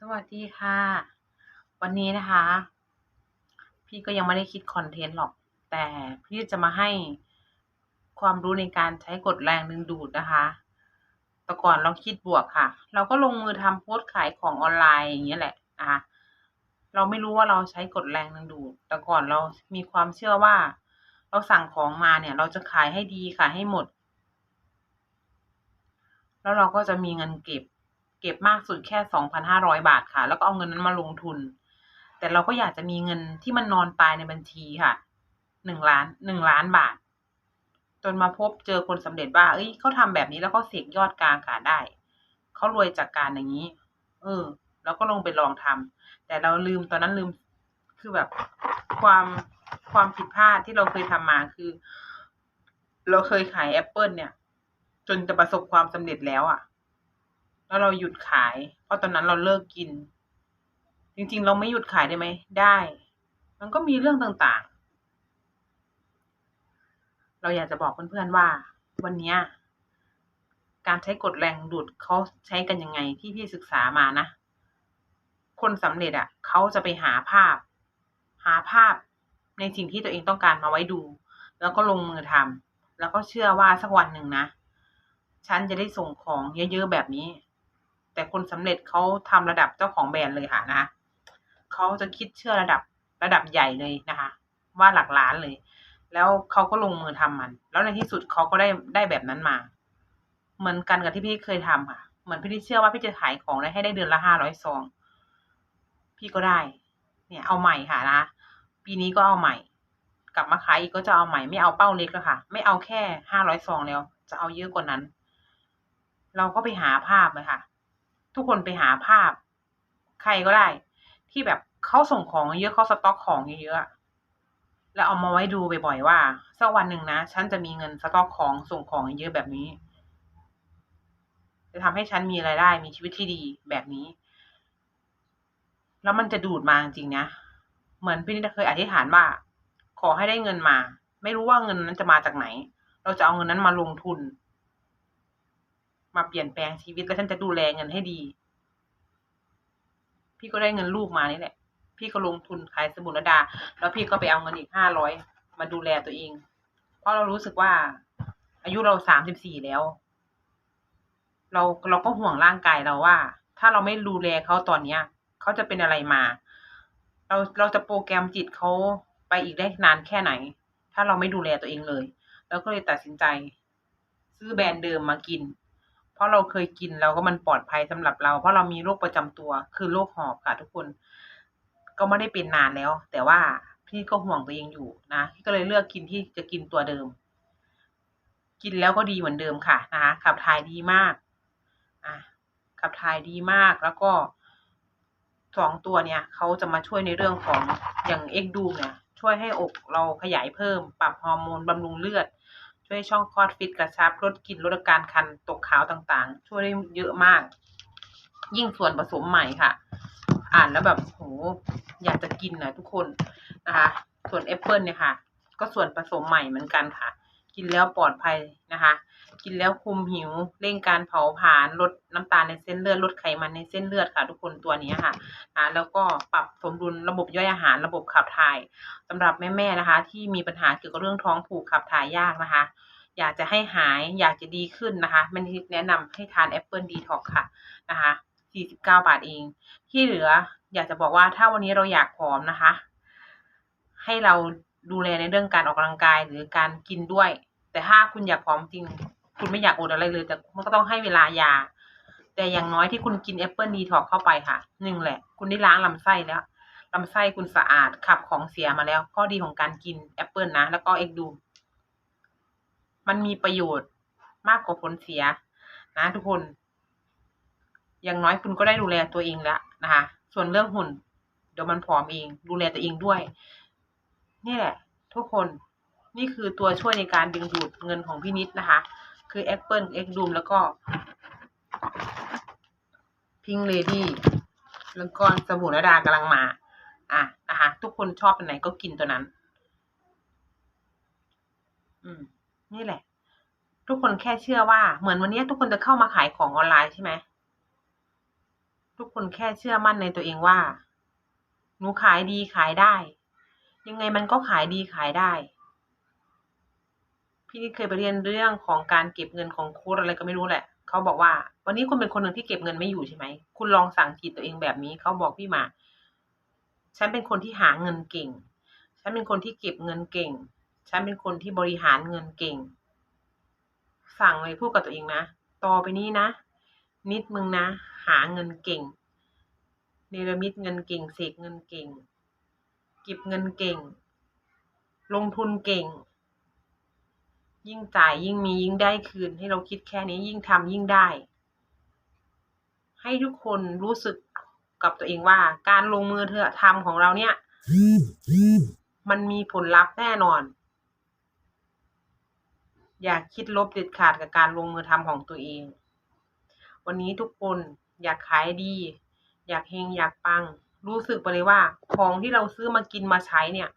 สวัสดีค่ะ วันนี้นะคะ พี่ก็ยังไม่ได้คิดคอนเทนต์หรอก แต่พี่จะมาให้ความรู้ในการใช้กดแรงดึงดูดนะคะ แต่ก่อนเราคิดบวกค่ะ เราก็ลงมือทำโพสต์ขายของออนไลน์อย่างเงี้ยแหละนะคะเราไม่รู้ว่าเราใช้กดแรงดึงดูด แต่ก่อนเรามีความเชื่อว่า เราสั่งของมาเนี่ย เราจะขายให้ดีขายให้หมด แล้วเราก็จะมีเงินเก็บ เก็บมากสุดแค่สองพันห้าร้อยบาทค่ะ แล้วก็เอาเงินนั้นมาลงทุน แต่เราก็อยากจะมีเงินที่มันนอนตายในบัญชีค่ะหนึ่งล้านหนึ่งล้านบาท จนมาพบเจอคนสำเร็จว่า เอ้ยเขาทำแบบนี้แล้วก็เสกยอดกลางขาได้เขารวยจากการอย่างนี้ เออแล้วก็ลงไปลองทำแต่เราลืมตอนนั้นลืมคือแบบความความผิดพลาดที่เราเคยทำมาคือ เราเคยขายแอปเปิลเนี่ย จนจะประสบความสำเร็จแล้วอะ่ะ แล้วเราหยุดขาย เพราะตอนนั้นเราเลิกกิน จริง ๆ เราไม่หยุดขายได้ไหม ได้ มันก็มีเรื่องต่างๆ เราอยากจะบอกเพื่อนๆว่า วันนี้การใช้กดแรงดูดเขาใช้กันยังไงที่พี่ศึกษามานะ คนสำเร็จอะ่ะเขาจะไปหาภาพ หาภาพในสิ่งที่ตัวเองต้องการมาไว้ดู แล้วก็ลงมือทำแล้วก็เชื่อว่าสักวันหนึ่งนะ ฉันจะได้ส่งของเยอะๆแบบนี้ แต่คนสำเร็จเขาทำระดับเจ้าของแบรนด์เลยค่ะนะเขาจะคิดเชื่อระดับระดับใหญ่เลยนะคะ ว่าหลักล้านเลย แล้วเขาก็ลงมือทำมัน แล้วในที่สุดเขาก็ได้ได้แบบนั้นมา เหมือนกันกับที่พี่เคยทำค่ะ เหมือนพี่เชื่อว่าพี่จะขายของได้ให้ได้เดือนละห้าร้อยซอง พี่ก็ได้ เนี่ย เอาใหม่ค่ะนะ ปีนี้ก็เอาใหม่ กลับมาขายอีกก็จะเอาใหม่ไม่เอาเป้าเล็กแล้วค่ะ ไม่เอาแค่ห้าร้อยซองแล้ว จะเอาเยอะกว่านั้น เราก็ไปหาภาพเลยค่ะ ทุกคนไปหาภาพ ใครก็ได้ ที่แบบเขาส่งของเยอะเขาสต็อกของเยอะๆแล้วเอามาไว้ดูบ่อยๆว่าสักวันหนึ่งนะฉันจะมีเงินสต็อกของส่งของเยอะแบบนี้ จะทำให้ฉันมีรายได้มีชีวิตที่ดีแบบนี้ แล้วมันจะดูดมาจริงๆนะเหมือนพี่นิดเคยอธิษฐานว่า ขอให้ได้เงินมา ไม่รู้ว่าเงินนั้นจะมาจากไหน เราจะเอาเงินนั้นมาลงทุน มาเปลี่ยนแปลงชีวิตแล้วฉันจะดูแลเงินให้ดี พี่ก็ได้เงินลูกมานี่แหละ พี่ก็ลงทุนขายสมุนดา แล้วพี่ก็ไปเอาเงินอีกห้าร้อยมาดูแลตัวเอง เพราะเรารู้สึกว่า อายุเราสามสิบสี่แล้ว เราเราก็ห่วงร่างกายเราว่า ถ้าเราไม่ดูแลเขาตอนเนี้ยเขาจะเป็นอะไรมา เราเราจะโปรแกรมจิตเขาไปอีกได้นานแค่ไหน ถ้าเราไม่ดูแลตัวเองเลย แล้วก็เลยตัดสินใจ ซื้อแบรนด์เดิมมากิน เพราะเราเคยกินแล้วก็มันปลอดภัยสำหรับเรา เพราะเรามีโรคประจำตัว คือโรคหอบค่ะ ทุกคน ก็ไม่ได้เป็นนานแล้ว แต่ว่าพี่ก็ห่วงตัวเองอยู่นะพี่ก็เลยเลือกกินที่จะกินตัวเดิม กินแล้วก็ดีเหมือนเดิมค่ะนะคะขับถ่ายดีมากอะขับถ่ายดีมากแล้วก็สองตัวเนี่ยเขาจะมาช่วยในเรื่องของอย่างเอ็กดูเนี่ยช่วยให้อกเราขยายเพิ่ม ปรับฮอร์โมนบำรุงเลือด ช่วยช่องคลอดฟิตกระชับลดกลิ่นลดอาการคันตกขาวต่างๆ ช่วยได้เยอะมาก ยิ่งส่วนผสมใหม่ค่ะ อ่านแล้วแบบโหอยากจะกินนะทุกคนนะคะ ส่วนแอปเปิลเนี่ยค่ะ ก็ส่วนผสมใหม่เหมือนกันค่ะ กินแล้วปลอดภัยนะคะ กินแล้วคุมหิวเร่งการเผาผลาญลดน้ำตาลในเส้นเลือดลดไขมันในเส้นเลือดค่ะ ทุกคนตัวนี้ค่ะอ่าแล้วก็ปรับสมดุลระบบย่อยอาหารระบบขับถ่ายสำหรับแม่ๆนะคะ ที่มีปัญหาเกี่ยวกับเรื่องท้องผูกขับถ่ายยากนะคะ อยากจะให้หายอยากจะดีขึ้นนะคะมันแนะนำให้ทานแอปเปิลดีท็อกค่ะนะคะ49 บาทเอง ที่เหลืออยากจะบอกว่าถ้าวันนี้เราอยากผอมนะคะ ให้เรา ดูแลในเรื่องการออกกำลังกายหรือการกินด้วย แต่ถ้าคุณอยากผอมจริง คุณไม่อยากอดอะไรเลย แต่มันก็ต้องให้เวลายา แต่อย่างน้อยที่คุณกินแอปเปิลดีท็อกเข้าไปค่ะหนึ่งแหละ คุณได้ล้างลำไส้แล้วลำไส้คุณสะอาดขับของเสียมาแล้วข้อดีของการกินแอปเปิลนะ แล้วก็เอ็กดู มันมีประโยชน์มากกว่าผลเสีย นะ ทุกคน อย่างน้อยคุณก็ได้ดูแลตัวเองแล้วนะคะ ส่วนเรื่องหุ่น เดี๋ยวมันผอมเอง ดูแลตัวเองด้วย นี่แหละ ทุกคนนี่คือตัวช่วยในการดึงดูดเงินของพี่นิดนะคะ คือแอปเปิลเอ็กดูมแล้วก็พิงเลดี้แล้วก็สบู่ระดากำลังมา อะนะคะ ทุกคนชอบตัวไหนก็กินตัวนั้น อืม นี่แหละ ทุกคนแค่เชื่อว่า เหมือนวันนี้ทุกคนจะเข้ามาขายของออนไลน์ใช่ไหมทุกคนแค่เชื่อมั่นในตัวเองว่า หนูขายดีขายได้ ยังไงมันก็ขายดีขายได้ พี่นิดเคยไปเรียนเรื่องของการเก็บเงินของโค้ดอะไรก็ไม่รู้แหละ เขาบอกว่า วันนี้คุณเป็นคนหนึ่งที่เก็บเงินไม่อยู่ใช่ไหม คุณลองสั่งจิตตัวเองแบบนี้ เขาบอกพี่มา ฉันเป็นคนที่หาเงินเก่ง ฉันเป็นคนที่เก็บเงินเก่ง ฉันเป็นคนที่บริหารเงินเก่ง สั่งเลยพูดกับตัวเองนะ ต่อไปนี้นะ นิดมึงนะ หาเงินเก่ง เนรมิตเงินเก่ง เสกเงินเก่ง เก็บเงินเก่ง ลงทุนเก่ง ยิ่งจ่ายยิ่งมียิ่งได้คืน ให้เราคิดแค่นี้ยิ่งทำยิ่งได้ ให้ทุกคนรู้สึกกับตัวเองว่า การลงมือเธอทำของเราเนี่ย มันมีผลลัพธ์แน่นอน อย่าคิดลบเด็ดขาดกับการลงมือทำของตัวเอง วันนี้ทุกคนอยากขายดี อยากเฮงอยากปัง รู้สึกไปเลยว่า ของที่เราซื้อมากินมาใช้เนี่ย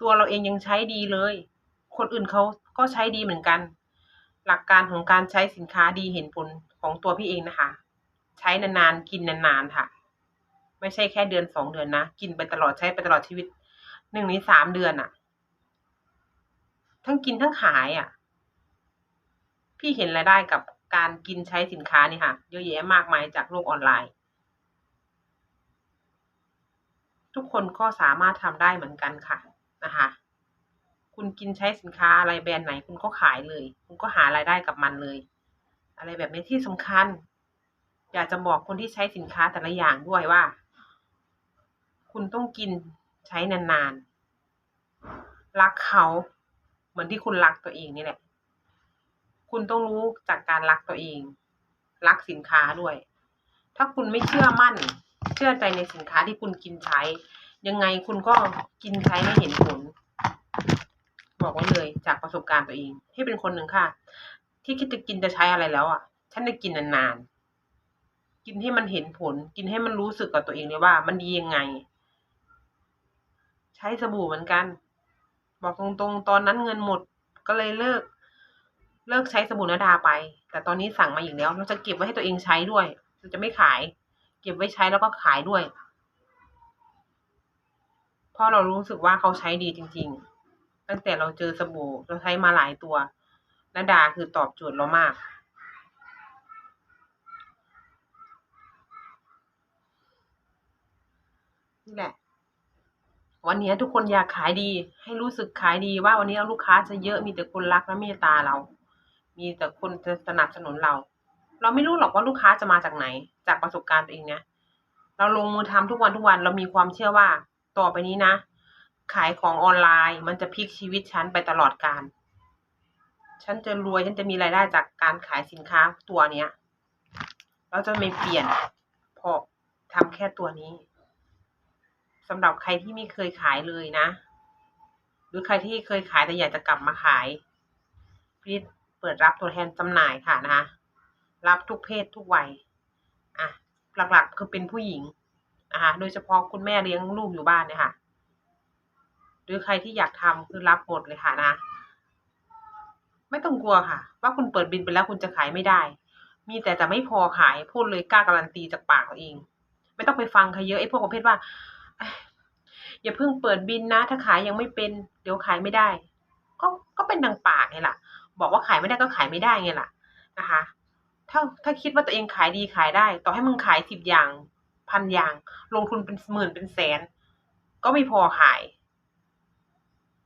ตัวเราเองยังใช้ดีเลย คนอื่นเขาก็ใช้ดีเหมือนกัน หลักการของการใช้สินค้าดีเห็นผลของตัวพี่เองนะคะ ใช้นานๆกินนานๆค่ะ ไม่ใช่แค่เดือนสองเดือนนะกินไปตลอดใช้ไปตลอดชีวิตหนึ่งในสามเดือนอะทั้งกินทั้งขายอะพี่เห็นรายได้กับการกินใช้สินค้านี่ค่ะ เยอะแยะมากมายจากโลกออนไลน์ ทุกคนก็สามารถทำได้เหมือนกันค่ะนะคะ คุณกินใช้สินค้าอะไรแบรนด์ไหนคุณก็ขายเลย คุณก็หารายได้กับมันเลย อะไรแบบนี้ที่สำคัญ อยากจะบอกคนที่ใช้สินค้าแต่ละอย่างด้วยว่า คุณต้องกินใช้นานๆ รักเขาเหมือนที่คุณรักตัวเองนี่แหละ คุณต้องรู้จากการรักตัวเอง รักสินค้าด้วย ถ้าคุณไม่เชื่อมั่น ชื่อใจในสินค้าที่คุณกินใช้ ยังไงคุณก็กินใช้ไม่เห็นผล บอกไว้เลยจากประสบการณ์ตัวเองที่เป็นคนหนึ่งค่ะ ที่คิดจะกินจะใช้อะไรแล้วอะ ฉันได้กินนานๆกินให้มันเห็นผล กินให้มันรู้สึกกับตัวเองเลยว่า มันดียังไง ใช้สบู่เหมือนกัน บอกตรงๆ ตอนนั้นเงินหมดก็เลยเลิก เลิกใช้สบู่นาดาไป แต่ตอนนี้สั่งมาอีกแล้วเราจะเก็บไว้ให้ตัวเองใช้ด้วยเราจะไม่ขาย เก็บไว้ใช้แล้วก็ขายด้วย เพราะเรารู้สึกว่าเขาใช้ดีจริง ๆ ตั้งแต่เราเจอสบู่เราใช้มาหลายตัวนาดาคือตอบโจทย์เรามาก นี่แหละ วันนี้ทุกคนอยากขายดี ให้รู้สึกขายดีว่าวันนี้ลูกค้าจะเยอะมีแต่คนรักและเมตตาเรา มีแต่คนจะสนับสนุนเรา เราไม่รู้หรอกว่าลูกค้าจะมาจากไหน จากประสบการณ์ตัวเองเนี่ยเราลงมือทำทุกวันทุกวันเรามีความเชื่อว่า ต่อไปนี้นะ ขายของออนไลน์มันจะพลิกชีวิตฉันไปตลอดการฉันจะรวยฉันจะมีรายได้จากการขายสินค้าตัวเนี้ยเราจะไม่เปลี่ยนเพราะทำแค่ตัวนี้สำหรับใครที่ไม่เคยขายเลยนะ หรือใครที่เคยขายแต่อยากจะกลับมาขาย พี่เปิดรับตัวแทนจำหน่ายค่ะนะคะ รับทุกเพศทุกวัยอะหลักๆคือเป็นผู้หญิงนะคะโดยเฉพาะคุณแม่เลี้ยงลูกอยู่บ้านเนี่ยค่ะ หรือใครที่อยากทำคือรับหมดเลยค่ะนะ ไม่ต้องกลัวค่ะ ว่าคุณเปิดบินไปแล้วคุณจะขายไม่ได้ มีแต่จะไม่พอขายพูดเลยกล้าการันตีจากปากตัวเอง ไม่ต้องไปฟังใครเยอะไอ้พวกประเภทว่าอย่าเพิ่งเปิดบินนะ ถ้าขายยังไม่เป็น เดี๋ยวขายไม่ได้ ก็ก็เป็นดังปากไงล่ะ บอกว่าขายไม่ได้ก็ขายไม่ได้ไงล่ะนะคะ ถ้าถ้าคิดว่าตัวเองขายดีขายได้ ต่อให้มึงขายสิบอย่าง พันอย่าง ลงทุนเป็นหมื่นเป็นแสน ก็ไม่พอขาย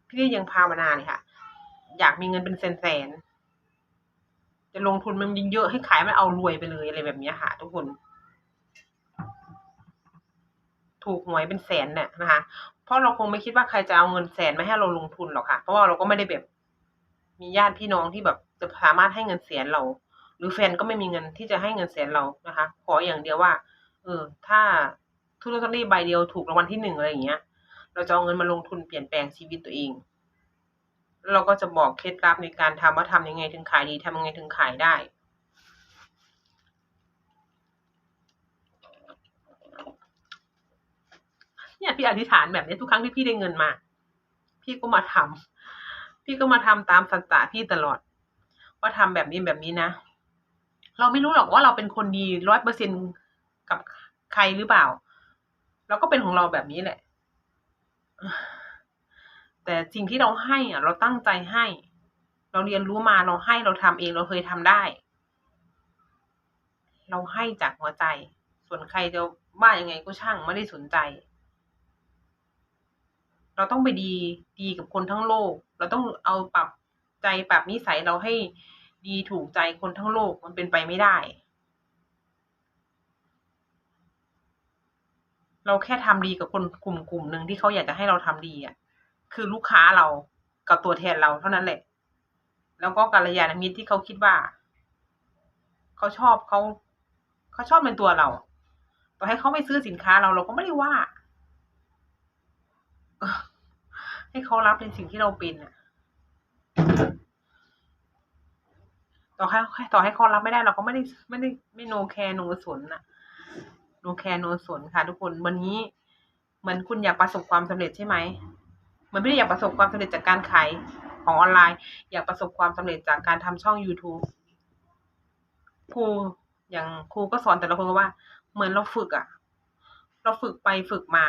พี่ยังภาวนาเลยค่ะ อยากมีเงินเป็นแสนแสนจะลงทุนมันเยอะให้ขายมันเอารวยไปเลยอะไรแบบนี้ค่ะ ทุกคน ถูกหวยเป็นแสนเนี่ยนะคะเพราะเราคงไม่คิดว่าใครจะเอาเงินแสนมาให้เราลงทุนหรอกค่ะ เพราะว่าเราก็ไม่ได้แบบ มีญาติพี่น้องที่แบบจะสามารถให้เงินแสนเรา หรือแฟนก็ไม่มีเงินที่จะให้เงินแสนเรานะคะ ขออย่างเดียวว่า เออ ถ้าทุนลอตเตอรี่ใบเดียวถูกรางวัลที่หนึ่งอะไรอย่างเงี้ย เราจะเอาเงินมาลงทุนเปลี่ยนแปลงชีวิตตัวเอง เราก็จะบอกเคล็ดลับในการทำว่าทำยังไงถึงขายดีทำยังไงถึงขายได้เนี่ยพี่อธิษฐานแบบนี้ทุกครั้งที่พี่ได้เงินมา พี่ก็มาทำพี่ก็มาทำตามสัจจะพี่ตลอด ว่าทำแบบนี้แบบนี้นะ เราไม่รู้หรอกว่าเราเป็นคนดีร้อยเปอร์เซ็นกับใครหรือเปล่า เราก็เป็นของเราแบบนี้แหละ แต่สิ่งที่เราให้อะ เราตั้งใจให้ เราเรียนรู้มาเราให้เราทำเองเราเคยทำได้ เราให้จากหัวใจ ส่วนใครจะว่ายังไงก็ช่างไม่ได้สนใจ เราต้องไปดีดีกับคนทั้งโลก เราต้องเอาปรับใจปรับนิสัยเราให้ ดีถูกใจคนทั้งโลกมันเป็นไปไม่ได้ เราแค่ทำดีกับคนกลุ่มกลุ่มหนึ่งที่เขาอยากจะให้เราทำดีอะ คือลูกค้าเรากับตัวแทนเราเท่านั้นแหละ แล้วก็กัลยาณมิตรที่เขาคิดว่า เขาชอบเขาเขาชอบเป็นตัวเรา ต่อให้เขาไม่ซื้อสินค้าเราเราก็ไม่ได้ว่า ให้เขารับในสิ่งที่เราเป็นอะ ต่อให้ต่อให้เขารับไม่ได้เราก็ไม่ได้ไม่ได้ไม่โนแคร์โนสนนะโนแคร์โนสนค่ะ ทุกคนวันนี้เหมือนคุณอยากประสบความสำเร็จใช่ไหมเหมือนไม่ได้อยากประสบความสำเร็จจากการขายของออนไลน์ อยากประสบความสำเร็จจากการทำช่อง youtube ครูอย่างครูก็สอนแต่ละคนว่า เหมือนเราฝึกอะเราฝึกไปฝึกมา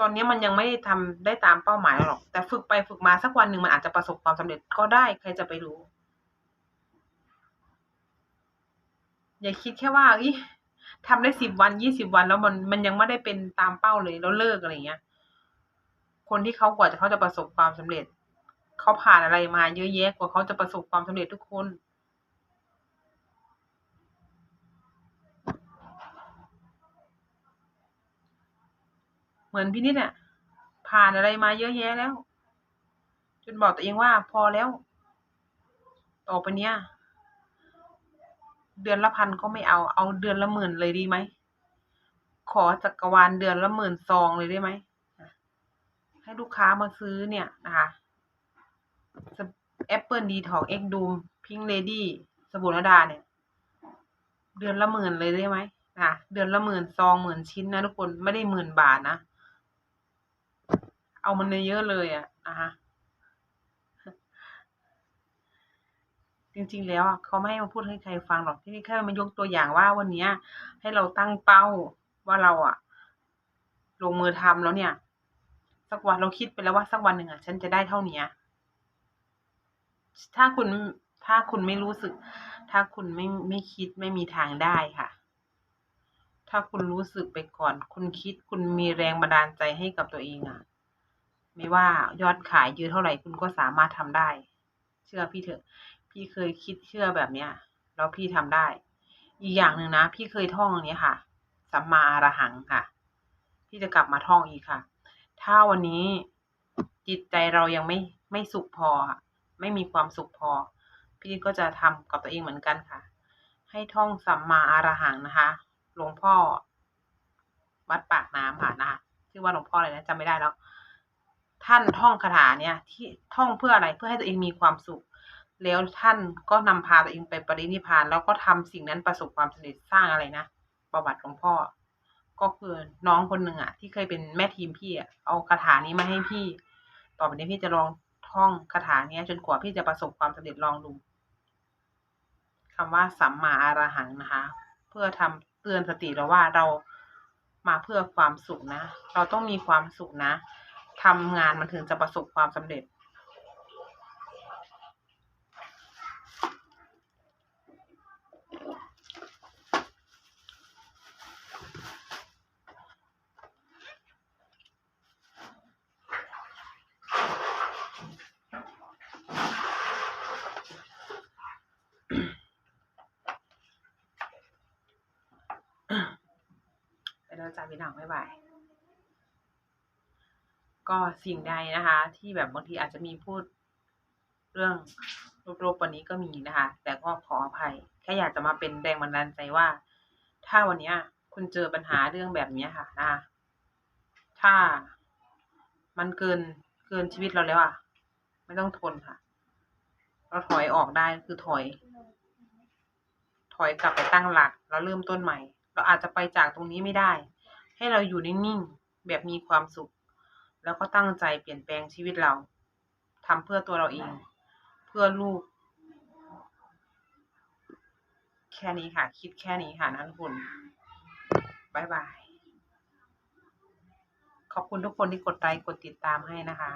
ตอนนี้มันยังไม่ได้ทำได้ตามเป้าหมายหรอก แต่ฝึกไปฝึกมาสักวันหนึ่งมันอาจจะประสบความสำเร็จก็ได้ใครจะไปรู้ อย่าคิดแค่ว่าอีทำได้สิบวันยี่สิบวันแล้วมันมันยังไม่ได้เป็นตามเป้าเลยแล้วเลิกอะไรเงี้ย คนที่เขากว่าจะเขาจะประสบความสำเร็จเขาผ่านอะไรมาเยอะแยะกว่าเขาจะประสบความสำเร็จทุกคนเหมือนพี่นิดเนี่ยผ่านอะไรมาเยอะแยะแล้ว จนบอกตัวเองว่าพอแล้ว ต่อไปเนี้ย เดือนละพันก็ไม่เอา เอาเดือนละหมื่นเลยดีไหม ขอจักรวาลเดือนละหมื่นซองเลยได้ไหม ให้ลูกค้ามาซื้อเนี่ยนะคะแอปเปิลดีทอกเอ็กดูมพิงเลดี้สบู่นดาเนี่ย เดือนละหมื่นเลยได้ไหมนะเดือนละหมื่นซองหมื่นชิ้นนะทุกคนไม่ได้หมื่นบาทนะ เอามันเยอะเลยอะนะคะ จริงๆ แล้วเขาไม่ให้มาพูดให้ใครฟังหรอกที่นี่แค่มายกตัวอย่างว่าวันนี้ให้เราตั้งเป้าว่าเราอะลงมือทำแล้วเนี่ย สักวันเราคิดไปแล้วว่าสักวันหนึ่งอะฉันจะได้เท่านี้ถ้าคุณถ้าคุณไม่รู้สึก ถ้าคุณไม่ไม่คิดไม่มีทางได้ค่ะ ถ้าคุณรู้สึกไปก่อน คุณคิดคุณมีแรงบันดาลใจให้กับตัวเองอะไม่ว่ายอดขายยอะเท่าไหร่คุณก็สามารถทำได้ เชื่อพี่เถอะ พี่เคยคิดเชื่อแบบเนี้ยแล้วพี่ทำได้ อีกอย่างหนึ่งนะ พี่เคยท่องอันนี้ค่ะ สัมมาอรหังค่ะ พี่จะกลับมาท่องอีกค่ะ ถ้าวันนี้จิตใจเรายังไม่ไม่สุขพอ ไม่มีความสุขพอ พี่ก็จะทำกับตัวเองเหมือนกันค่ะ ให้ท่องสัมมาอรหังนะคะหลวงพ่อ วัดปากน้ำค่ะนะคะชื่อว่าหลวงพ่ออะไรนะจำไม่ได้แล้ว ท่านท่องคาถาเนี่ยที่ท่องเพื่ออะไรเพื่อให้ตัวเองมีความสุข แล้วท่านก็นำพาตัวเองไปปรินิพาน แล้วก็ทำสิ่งนั้นประสบความสำเร็จสร้างอะไรนะ ประวัติของพ่อ ก็คือน้องคนหนึ่งอะ ที่เคยเป็นแม่ทีมพี่อะเอาคาถานี้มาให้พี่ ต่อไปนี้พี่จะลองท่องคาถาเนี้ย จนกว่าพี่จะประสบความสำเร็จลองดูคำว่าสัมมาอารหังนะคะ เพื่อทำเตือนสติเราว่าเรามาเพื่อความสุขนะ เราต้องมีความสุขนะทำงานมันถึงจะประสบความสำเร็จไป แล้วจ้าพี่น้องบ๊ายบายก็สิ่งใดนะคะ ที่แบบบางทีอาจจะมีพูดเรื่องลบๆวันนี้ก็มีนะคะ แต่ก็ขออภัย แค่อยากจะมาเป็นแรงบันดาลใจว่า ถ้าวันนี้คุณเจอปัญหาเรื่องแบบนี้ค่ะนะคะถ้ามันเกินเกินชีวิตเราแล้วอะ ไม่ต้องทนค่ะ เราถอยออกได้คือถอย ถอยกลับไปตั้งหลักแล้วเริ่มต้นใหม่ เราอาจจะไปจากตรงนี้ไม่ได้ ให้เราอยู่นิ่งๆแบบมีความสุข แล้วก็ตั้งใจเปลี่ยนแปลงชีวิตเราทำเพื่อตัวเราเอง เพื่อลูก แค่นี้ค่ะ คิดแค่นี้ค่ะนะทุกคนบายบาย ขอบคุณทุกคนที่กดไลค์กดติดตามให้นะคะ